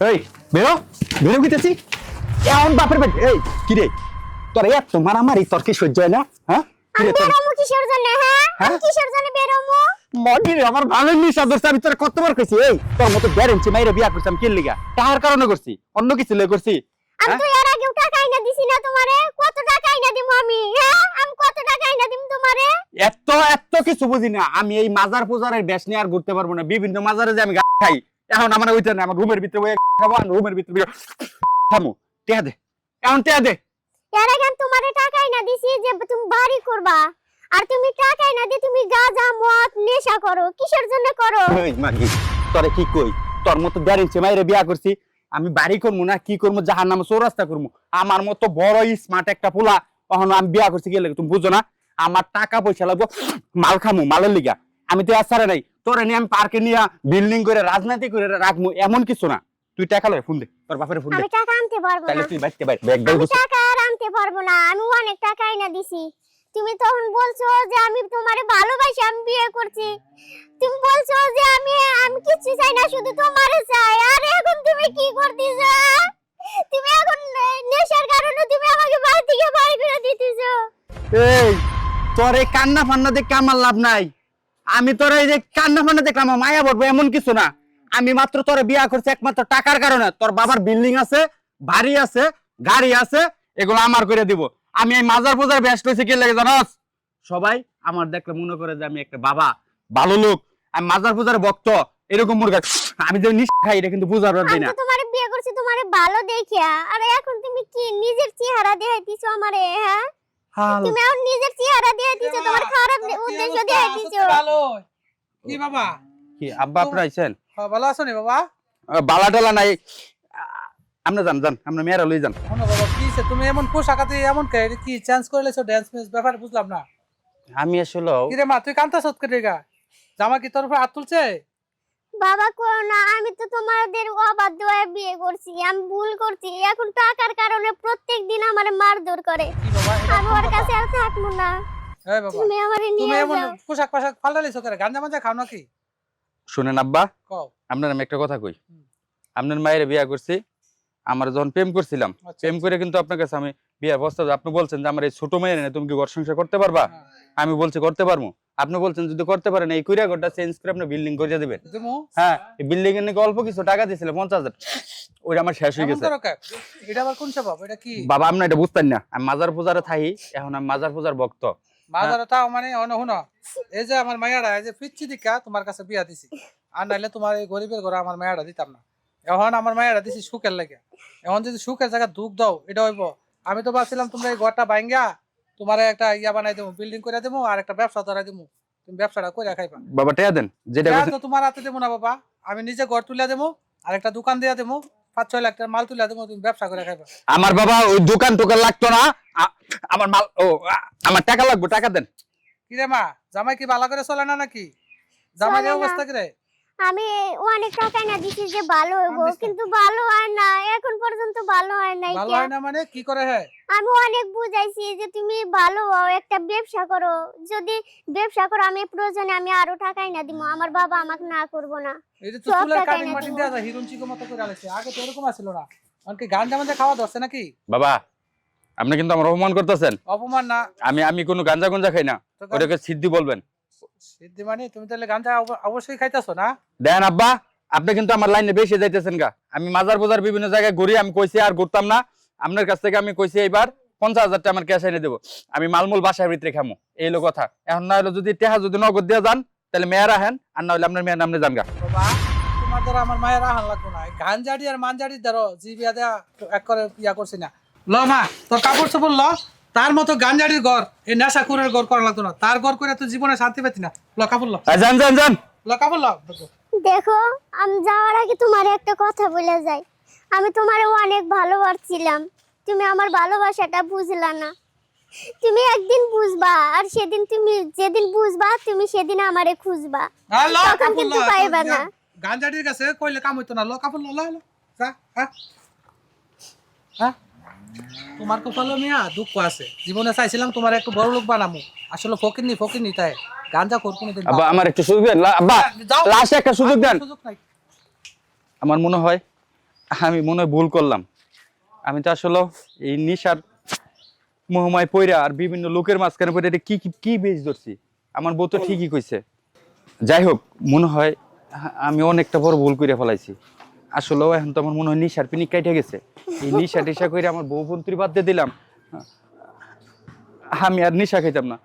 এই বেরো বেরো গিতেছি এমন বাপের বেট এই কি রে? তোর এত মারামারি তোর কি সহ্য হয় না? হ্যাঁ? কি আমি রে তোর? বেরোমু কিসের জন্য হ্যাঁ? আমি হ্যাঁ? কিসের জন্য বেরোমু আমার ভালো নিশা ধরছে আমি তোর কতবার কইছি এই তোর মতো গ্যারেন্টি মাইরে বিয়া করছি আমি কি লিগা? কারণে করছি? অন্য কিছু লই করছি? আমি হ্যাঁ? তো এর আগেও টাকা আইনা দিছি না তোমারে। কত টাকা আইনা দিমু আমি হ্যাঁ? আমি কত টাকা আইনা দিম তোমারে? এত এত কিছু বুঝি না। আমি এই মাজার পূজারের বেশ নিয়ে আর ঘুরতে পারব না। বিভিন্ন মাজারে যে আমি খাই। এখন আমার ওইটা না আমার রুমের ভিতরে বইয়া খাব আর রুমের ভিতরে বইয়া থামো টেয়া দে। এখন টেয়া দে। এর আগে আমি তোমারে টাকা আইনা দিছি যে তুমি বাড়ি করবা আর তুমি টাকা আইনা দিয়ে তুমি গাঁজা মদ নেশা করো কিসের জন্য করো? এই মাগি তোরে কি কই? তোর মতো গ্যারেন্টি মাইরে বিয়া করছি আমি বাড়ি করব না কি করব জাহার নামে চৌরাস্তা করব আমার মতো বড় স্মার্ট একটা পোলা তখন আমি বিয়া করছি কি লাগে তুমি বুঝো না? আমার টাকা পয়সা লাগবো মাল খামু মালের লিগা। আমি তো আসারে নাই। তোরে নিয়ে আমি পার্কে নিয়ে বিল্ডিং করে রাজনীতি করে রাখব এমন কিছু না। তুই টাকা লয় ফোন দে তোর বাপের ফোন দে। আমি টাকা আনতে পারব তাহলে না। তুই বাইতে বাইর ব্যাগ আমি টাকা আর আনতে পারব না আমি অনেক টাকা আইনা দিছি। তুমি তখন বলছো যে আমি তোমারে ভালোবাসি আমি বিয়ে করছি। তুমি বলছো যে আমি আমি কিছু চাই না শুধু তোমারে চাই। আর এখন তুমি কি করতেছো? তুমি এখন নেশার কারণে তুমি আমাকে বাড়ি থেকে বাড়ি করে দিতেছো। এই তোর এই কান্না ফান্না দেখে আমার লাভ নাই। আমি তোর এই যে কান্না ফান্না দেখলাম মায়া পড়ব এমন কিছু না। আমি মাত্র তোর বিয়া করছি একমাত্র টাকার কারণে। তোর বাবার বিল্ডিং আছে বাড়ি আছে গাড়ি আছে এগুলো আমার করে দিব। আমি এই মাজার পূজার ব্যস্ত হয়েছি কি লাগে জানোস? সবাই আমার দেখলে মনে করে যে আমি একটা বাবা ভালো লোক আমি মাজার পূজার ভক্ত এরকম মুরগা। আমি যে নিশ খাই এটা কিন্তু বুঝার পারবি না। তো তোমারে বিয়ে করছি তোমারে ভালো দেখিয়া। আর এখন তুমি কি নিজের চেহারা দেখাইতেছো আমারে হ্যাঁ? হাল তুমি এখন নিজের চেহারা দেখাইতেছো তোমার খারাপ উদ্দেশ্য দেখাইতেছো ভালো কি বাবা? কি আব্বা আপনারা আইছেন? হ্যাঁ, ভালো আছো নি বাবা? বালা টালা নাই। আমরা যান যান আমরা মেয়েরা লই যান শোনো বাবা কি হইছে? তুমি এমন পোশাকাতে এমন কে? কি চেঞ্জ করে লেছো ড্যান্স মেন্স ব্যাপার বুঝলাম না। আমি আসলে কি রে মা তুই কান্তা সৎ করে জামা কি তোর উপর হাত তুলছে? বাবা করো না আমি তো তোমাদের অবাধ্য হয়ে বিয়ে করছি আমি ভুল করছি। এখন টাকার কারণে প্রত্যেক দিন আমার মারধর করে। আমি ওর কাছে আর থাকব না। এই বাবা তুমি আমারে তুমি নিয়ে এমন যাও। পোশাক পাশাক পাল্টা লেছো করে গাঞ্জা মাজা খাও নাকি? শুনেন আব্বা কও। আপনার আমি একটা কথা কই। আপনার মায়ের বিয়া করছি আমার যখন প্রেম করছিলাম আচ্ছা, প্রেম করে কিন্তু আপনার কাছে আমি বিয়ার প্রস্তাব আপনি বলছেন যে আমার এই ছোট মেয়ে এনে তুমি কি ঘর সংসার করতে পারবা? হ্যাঁ। আমি বলছি করতে পারব। আপনি বলছেন যদি করতে পারেন এই কুড়িয়া ঘরটা চেঞ্জ করে আপনি বিল্ডিং করে দিবেন। হ্যাঁ এই বিল্ডিং এর নাকি অল্প কিছু টাকা দিয়েছিল পঞ্চাশ হাজার। ওইটা আমার শেষ হয়ে গেছে। এটা আবার কোন স্বভাব? এটা কি? বাবা আপনি এটা বুঝতেন না। আমি মাজার পূজারে থাই এখন আমি মাজার পূজার ভক্ত। মাজারা তাও মানে এই যে আমার মায়ারা এই যে পিচ্ছি দিকা তোমার কাছে বিয়া দিছি। আর নাইলে তোমার এই গরিবের ঘরে আমার মায়ারা দিতাম না। এখন আমার মায়ারা দিছি সুখের লাগে। এখন যদি সুখের জায়গা দুঃখ দাও এটা হইব। আমি তো ভাবছিলাম তোমরা এই ঘরটা ভাঙ্গা তোমার একটা ইয়া বানাই দেবো বিল্ডিং করে দেবো আর একটা ব্যবসা ধরাই দেবো। তুমি ব্যবসাটা করে খাইবা। বাবা টেয়া দেন যেটা তো তোমার হাতে দেবো না বাবা। আমি নিজে ঘর তুলে দেবো আর একটা দোকান দিয়ে দেবো পাঁচ ছয় লাখ টাকার মাল তুলে দেবো তুমি ব্যবসা করে খাইবা। আমার বাবা ওই দোকান টোকান লাগতো না আমার মাল ও আমার টাকা লাগবে টাকা দেন। কি রে মা জামাই কি বালা করে চলে না নাকি? জামাই অবস্থা কি রে আমি অনেক টাকা না দিছি যে ভালো হইব কিন্তু ভালো হয় না এখন পর্যন্ত ভালো হয় নাই ভালো হয় না মানে? কি করে হ্যাঁ? আমি অনেক বুঝাইছি যে তুমি ভালো হও একটা ব্যবসা করো। যদি ব্যবসা করো আমি প্রয়োজনে আমি আরও টাকাই না দিব আমার বাবা আমাকে না করব না। তো সব চুলের কাটিং এনে মাটিং দিবো। দেওয়া যায় হিরোন চিকো মতো করে আলেছে। আগে তো এরকম আসছিল না। অনেকে গান জামাতে খাওয়া ধরছে নাকি? বাবা আপনি কিন্তু আমার অপমান করতেছেন। অপমান না। আমি আমি কোনো গাঞ্জা গঞ্জা খাই না। ওটাকে সিদ্ধি বলবেন। সিদ্ধি মানে তুমি তাহলে অব- অবশ্যই খাইতেছো না? দেন আব্বা আপনি কিন্তু আমার লাইনে বেশি যাইতেছেন গা। আমি মাজার বাজার বিভিন্ন জায়গায় ঘুরি আমি কইছি আর ঘুরতাম না। আপনার কাছ থেকে আমি কইছি এইবার পঞ্চাশ আমার ক্যাশ এনে দেবো। আমি মালমূল বাসার ভিতরে খামো এই হলো কথা। এখন না হলে যদি টেহা যদি নগদ দিয়ে যান তাহলে মেয়েরা হেন আর না হলে আপনার মেয়ের নামে যান গা। বাবা তোমার দ্বারা আমার মায়ের আহান লাগবো না। এই গান জাড়ি আর মান জাড়ি ধরো জি বিয়া দেয়া এক করে ইয়া করছি না। ল মা তোর কাপড় চোপড় ল। তার মতো গান জাড়ির ঘর এই নেশা কুরের ঘর করা লাগতো না। তার ঘর করে তো জীবনে শান্তি পেতি না। ল কাপড় ল। আর যান যান যান। ল কাপড় দেখো আমি যাওয়ার আগে তোমার একটা কথা বলে যাই। আমি তোমারে অনেক ভালোবাসছিলাম। তুমি আমার ভালোবাসাটা বুঝলা না। তুমি একদিন বুঝবা আর সেদিন তুমি যেদিন বুঝবা তুমি সেদিন আমারে খুঁজবা। তখন কিন্তু পাইবা না। গান কাছে কইলে কাম হইতো না। ল কাপড় ল ল ল যা, হ্যাঁ। হ্যাঁ? তোমার কপালে মিয়া দুঃখ আছে। জীবনে চাইছিলাম তোমার একটু বড় লোক বানামু। আসলে তাই। গাঞ্জা কর কোনোদিন আব্বা আমার একটু সুযোগ দেন। আব্বা লাস্টে একটা সুযোগ দেন। আমার মনে হয় আমি মনে হয় ভুল করলাম। আমি তো আসলে এই নিশার মোহমায় পইরা আর বিভিন্ন লোকের মাঝখানে পড়ে এটা কি কি- কি বেশ ধরছি? আমার বউ তো ঠিকই কইছে। যাই হোক মনে হয় আমি অনেকটা বড় ভুল করে ফেলাইছি। আসলেও এখন তো আমার মনে হয় নিশার পিনি কাইটে গেছে। এই নিশা টিশা করে আমার বউ বন্ত্রী বাদ দিয়ে দিলাম। আমি আর নিশা খাইতাম না।